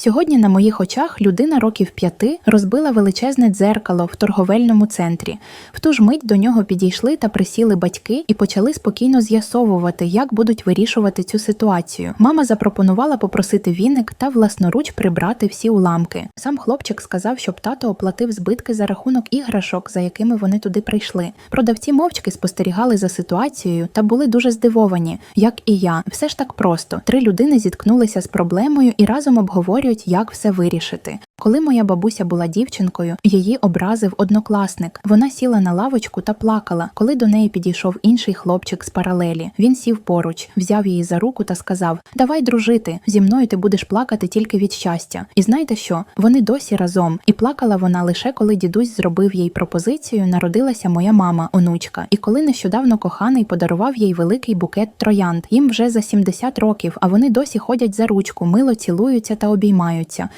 Сьогодні на моїх очах людина років п'яти розбила величезне дзеркало в торговельному центрі. В ту ж мить до нього підійшли та присіли батьки і почали спокійно з'ясовувати, як будуть вирішувати цю ситуацію. Мама запропонувала попросити віник та власноруч прибрати всі уламки. Сам хлопчик сказав, щоб тато оплатив збитки за рахунок іграшок, за якими вони туди прийшли. Продавці мовчки спостерігали за ситуацією та були дуже здивовані, як і я. Все ж так просто. Три людини зіткнулися з проблемою і разом обговорюють, як все вирішити. Коли моя бабуся була дівчинкою, її образив однокласник. Вона сіла на лавочку та плакала. Коли до неї підійшов інший хлопчик з паралелі, він сів поруч, взяв її за руку та сказав: Давай дружити, зі мною ти будеш плакати тільки від щастя. І знаєте що? Вони досі разом, і плакала вона лише коли дідусь зробив їй пропозицію. Народилася моя мама, онучка. І коли нещодавно коханий подарував їй великий букет троянд. Їм вже за 70 років, а вони досі ходять за ручку, мило цілуються та обіймаються.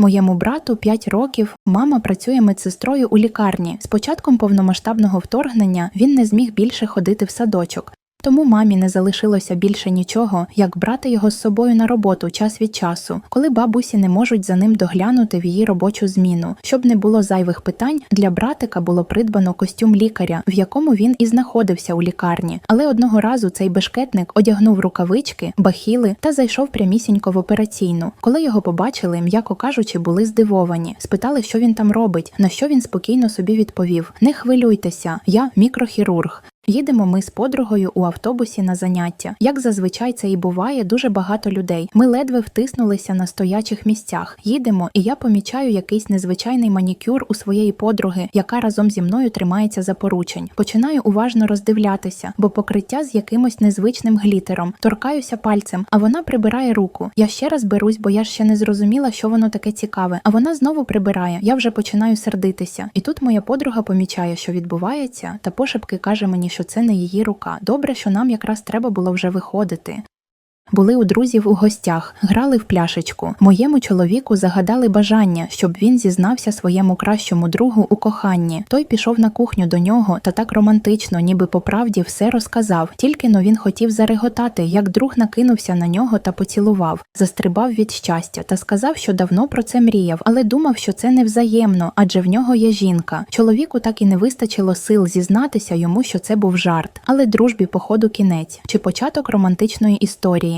Моєму брату 5 років мама працює медсестрою у лікарні. З початком повномасштабного вторгнення він не зміг більше ходити в садочок. Тому мамі не залишилося більше нічого, як брати його з собою на роботу час від часу, коли бабусі не можуть за ним доглянути в її робочу зміну. Щоб не було зайвих питань, для братика було придбано костюм лікаря, в якому він і знаходився у лікарні. Але одного разу цей бешкетник одягнув рукавички, бахіли та зайшов прямісінько в операційну. Коли його побачили, м'яко кажучи, були здивовані. Спитали, що він там робить, на що він спокійно собі відповів: Не хвилюйтеся, я мікрохірург. Їдемо ми з подругою у автобусі на заняття. Як зазвичай це і буває, дуже багато людей. Ми ледве втиснулися на стоячих місцях. Їдемо, і я помічаю якийсь незвичайний манікюр у своєї подруги, яка разом зі мною тримається за поручень. Починаю уважно роздивлятися, бо покриття з якимось незвичним глітером. Торкаюся пальцем, а вона прибирає руку. Я ще раз берусь, бо я ще не зрозуміла, що воно таке цікаве. А вона знову прибирає. Я вже починаю сердитися. І тут моя подруга помічає, що відбувається, та пошепки каже мені, що це не її рука. Добре, що нам якраз треба було вже виходити. Були у друзів у гостях, грали в пляшечку. Моєму чоловіку загадали бажання, щоб він зізнався своєму кращому другу у коханні. Той пішов на кухню до нього та так романтично, ніби по правді все розказав. Тільки но він хотів зареготати, як друг накинувся на нього та поцілував, застрибав від щастя та сказав, що давно про це мріяв, але думав, що це невзаємно, адже в нього є жінка. Чоловіку так і не вистачило сил зізнатися йому, що це був жарт, але дружбі, походу, кінець чи початок романтичної історії.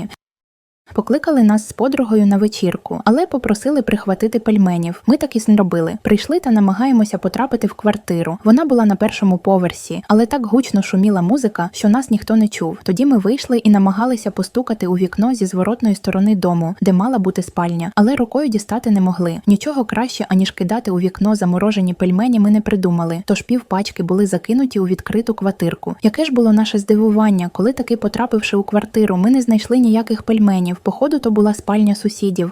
Покликали нас з подругою на вечірку, але попросили прихватити пельменів. Ми так і зробили. Прийшли та намагаємося потрапити в квартиру. Вона була на першому поверсі, але так гучно шуміла музика, що нас ніхто не чув. Тоді ми вийшли і намагалися постукати у вікно зі зворотної сторони дому, де мала бути спальня, але рукою дістати не могли. Нічого краще, аніж кидати у вікно заморожені пельмені, ми не придумали. Тож пів пачки були закинуті у відкриту квартирку. Яке ж було наше здивування, коли таки потрапивши у квартиру, ми не знайшли ніяких пельменів. Походу, то була спальня сусідів.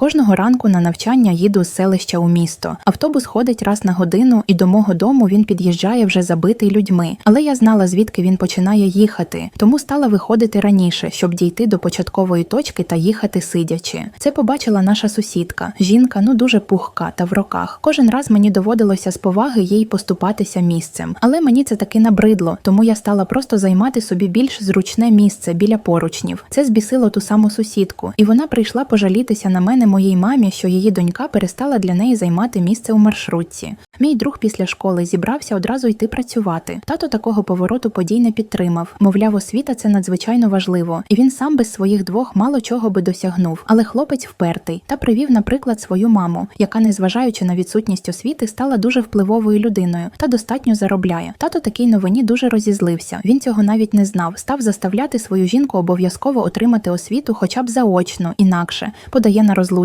Кожного ранку на навчання їду з селища у місто. Автобус ходить раз на годину, і до мого дому він під'їжджає вже забитий людьми. Але я знала, звідки він починає їхати, тому стала виходити раніше, щоб дійти до початкової точки та їхати сидячи. Це побачила наша сусідка. Жінка ну дуже пухка та в роках. Кожен раз мені доводилося з поваги їй поступатися місцем. Але мені це таки набридло, тому я стала просто займати собі більш зручне місце біля поручнів. Це збісило ту саму сусідку, і вона прийшла пожалітися на мене моїй мамі, що її донька перестала для неї займати місце у маршрутці. Мій друг після школи зібрався одразу йти працювати. Тато такого повороту подій не підтримав. Мовляв, освіта це надзвичайно важливо, і він сам без своїх двох мало чого би досягнув. Але хлопець впертий та привів, наприклад, свою маму, яка, незважаючи на відсутність освіти, стала дуже впливовою людиною та достатньо заробляє. Тато такій новині дуже розізлився. Він цього навіть не знав. Став заставляти свою жінку обов'язково отримати освіту, хоча б заочно, інакше подає на розлучення.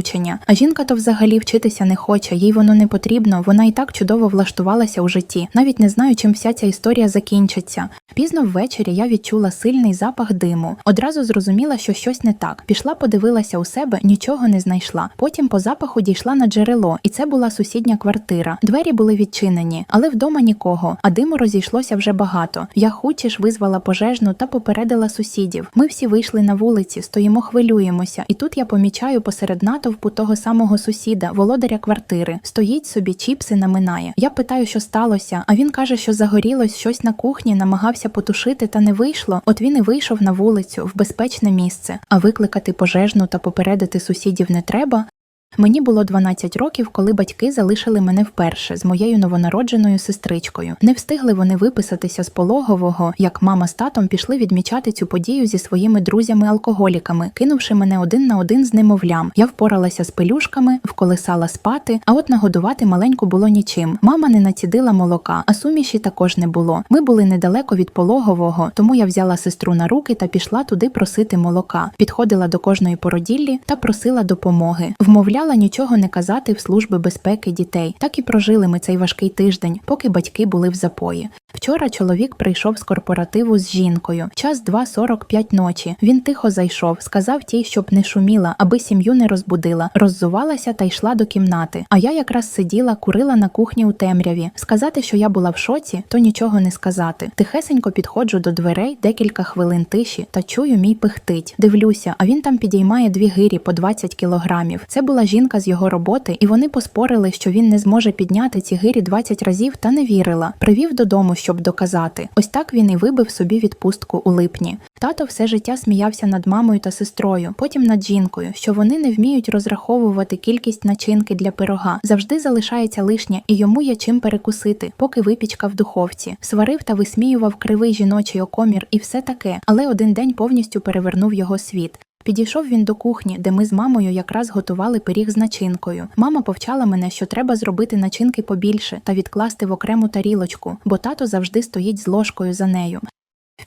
А жінка то взагалі вчитися не хоче, їй воно не потрібно. Вона і так чудово влаштувалася у житті. Навіть не знаю, чим вся ця історія закінчиться. Пізно ввечері я відчула сильний запах диму. Одразу зрозуміла, що щось не так. Пішла, подивилася у себе, нічого не знайшла. Потім по запаху дійшла на джерело, і це була сусідня квартира. Двері були відчинені, але вдома нікого, а диму розійшлося вже багато. Я хутче ж визвала пожежну та попередила сусідів. Ми всі вийшли на вулиці, стоїмо, хвилюємося, і тут я помічаю посеред натовпу того самого сусіда, володаря квартири. Стоїть собі, чіпси наминає. Я питаю, що сталося, а він каже, що загорілось щось на кухні, намагався потушити, та не вийшло. От він і вийшов на вулицю в безпечне місце. А викликати пожежну та попередити сусідів не треба. Мені було 12 років, коли батьки залишили мене вперше з моєю новонародженою сестричкою. Не встигли вони виписатися з пологового, як мама з татом пішли відмічати цю подію зі своїми друзями-алкоголіками, кинувши мене один на один з немовлям. Я впоралася з пелюшками, вколисала спати, а от нагодувати маленьку було нічим. Мама не націдила молока, а суміші також не було. Ми були недалеко від пологового, тому я взяла сестру на руки та пішла туди просити молока. Підходила до кожної породіллі та просила допомоги. Вмовляла нічого не казати в служби безпеки дітей. Так і прожили ми цей важкий тиждень, поки батьки були в запої. Вчора чоловік прийшов з корпоративу з жінкою. Час 2.45 ночі. Він тихо зайшов, сказав тій, щоб не шуміла, аби сім'ю не розбудила. Роззувалася та йшла до кімнати. А я якраз сиділа, курила на кухні у темряві. Сказати, що я була в шоці, то нічого не сказати. Тихесенько підходжу до дверей, декілька хвилин тиші, та чую, мій пихтить. Дивлюся, а він там підіймає дві гирі по 20 кілограмів. Це була жінка з його роботи, і вони поспорили, що він не зможе підняти ці гирі 20 разів, та не вірила. Привів додому, щоб доказати. Ось так він і вибив собі відпустку у липні. Тато все життя сміявся над мамою та сестрою, потім над жінкою, що вони не вміють розраховувати кількість начинки для пирога. Завжди залишається лишнє, і йому є чим перекусити, поки випічка в духовці. Сварив та висміював кривий жіночий окомір і все таке, але один день повністю перевернув його світ. Підійшов він до кухні, де ми з мамою якраз готували пиріг з начинкою. Мама повчала мене, що треба зробити начинки побільше та відкласти в окрему тарілочку, бо тато завжди стоїть з ложкою за нею.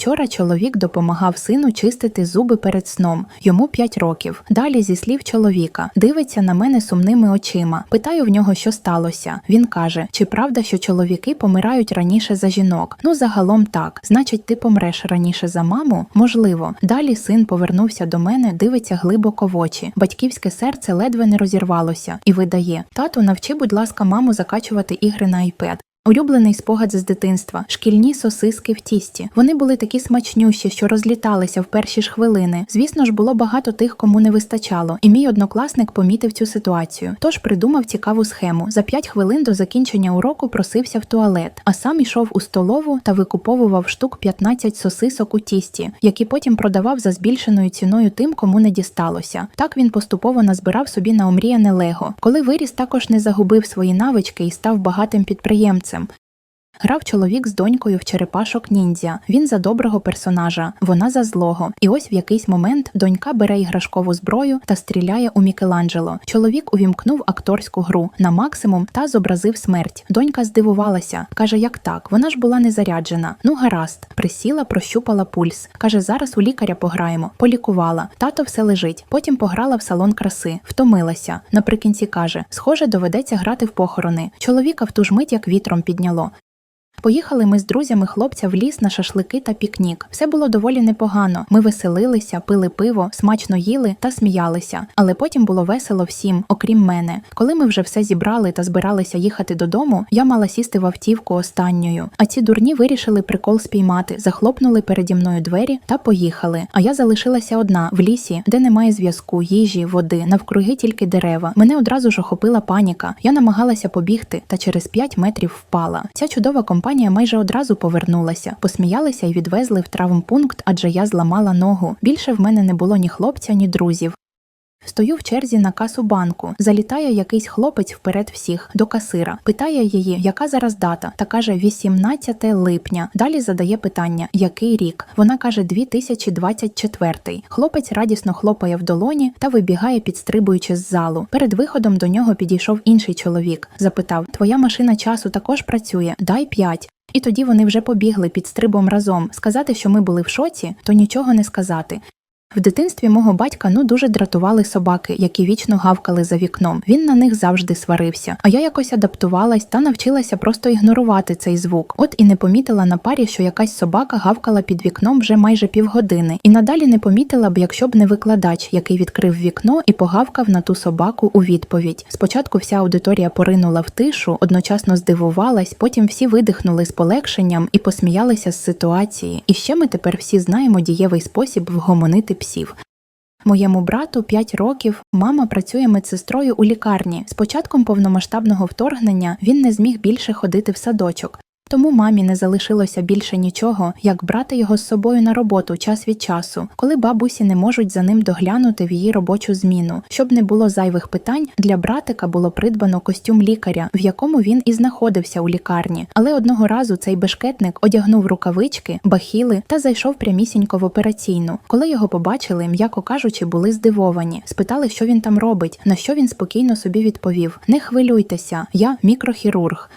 Вчора чоловік допомагав сину чистити зуби перед сном. Йому 5 років. Далі, зі слів чоловіка, дивиться на мене сумними очима. Питаю в нього, що сталося. Він каже: чи правда, що чоловіки помирають раніше за жінок? Ну, загалом так. Значить, ти помреш раніше за маму? Можливо. Далі син повернувся до мене, дивиться глибоко в очі. Батьківське серце ледве не розірвалося і видає: Тату, навчи, будь ласка, маму закачувати ігри на iPad. Улюблений спогад з дитинства, шкільні сосиски в тісті. Вони були такі смачнющі, що розліталися в перші ж хвилини. Звісно ж, було багато тих, кому не вистачало, і мій однокласник помітив цю ситуацію. Тож придумав цікаву схему. За 5 хвилин до закінчення уроку просився в туалет, а сам ішов у столову та викуповував штук 15 сосисок у тісті, які потім продавав за збільшеною ціною тим, кому не дісталося. Так він поступово назбирав собі на омріяне лего. Коли виріс, також не загубив свої навички і став багатим підприємцем. сердцем Грав чоловік з донькою в черепашок ніндзя. Він за доброго персонажа, вона за злого. І ось в якийсь момент донька бере іграшкову зброю та стріляє у Мікеланджело. Чоловік увімкнув акторську гру на максимум та зобразив смерть. Донька здивувалася, каже, як так? Вона ж була не заряджена. Ну гаразд, присіла, прощупала пульс. каже, зараз у лікаря пограємо. Полікувала. Тато все лежить. Потім пограла в салон краси, втомилася. Наприкінці каже: Схоже, доведеться грати в похорони. Чоловіка в ту ж мить як вітром підняло. Поїхали ми з друзями хлопця в ліс на шашлики та пікнік. Все було доволі непогано. Ми веселилися, пили пиво, смачно їли та сміялися. Але потім було весело всім, окрім мене. Коли ми вже все зібрали та збиралися їхати додому, я мала сісти в автівку останньою. А ці дурні вирішили прикол спіймати, захлопнули переді мною двері та поїхали. А я залишилася одна в лісі, де немає зв'язку, їжі, води, навкруги тільки дерева. Мене одразу ж охопила паніка. Я намагалася побігти та через 5 метрів впала. Ця чудова компанія майже одразу повернулася, посміялися і відвезли в травмпункт, адже я зламала ногу. Більше в мене не було ні хлопця, ні друзів. Стою в черзі на касу банку. Залітає якийсь хлопець вперед всіх до касира. Питає її, яка зараз дата, та каже 18 липня. Далі задає питання, який рік. Вона каже 2024. Хлопець радісно хлопає в долоні та вибігає, підстрибуючи з залу. Перед виходом до нього підійшов інший чоловік. Запитав: Твоя машина часу також працює? Дай п'ять. І тоді вони вже побігли під стрибом разом. Сказати, що ми були в шоці, то нічого не сказати. В дитинстві мого батька ну дуже дратували собаки, які вічно гавкали за вікном. Він на них завжди сварився. А я якось адаптувалась та навчилася просто ігнорувати цей звук. От і не помітила на парі, що якась собака гавкала під вікном вже майже півгодини, і надалі не помітила б, якщо б не викладач, який відкрив вікно і погавкав на ту собаку у відповідь. Спочатку вся аудиторія поринула в тишу, одночасно здивувалась, потім всі видихнули з полегшенням і посміялися з ситуації. І ще ми тепер всі знаємо дієвий спосіб вгомонити псів. Моєму брату 5 років, мама працює медсестрою у лікарні. З початком повномасштабного вторгнення він не зміг більше ходити в садочок. Тому мамі не залишилося більше нічого, як брати його з собою на роботу час від часу, коли бабусі не можуть за ним доглянути в її робочу зміну. Щоб не було зайвих питань, для братика було придбано костюм лікаря, в якому він і знаходився у лікарні. Але одного разу цей бешкетник одягнув рукавички, бахіли та зайшов прямісінько в операційну. Коли його побачили, м'яко кажучи, були здивовані. Спитали, що він там робить, на що він спокійно собі відповів: Не хвилюйтеся, я мікрохірург.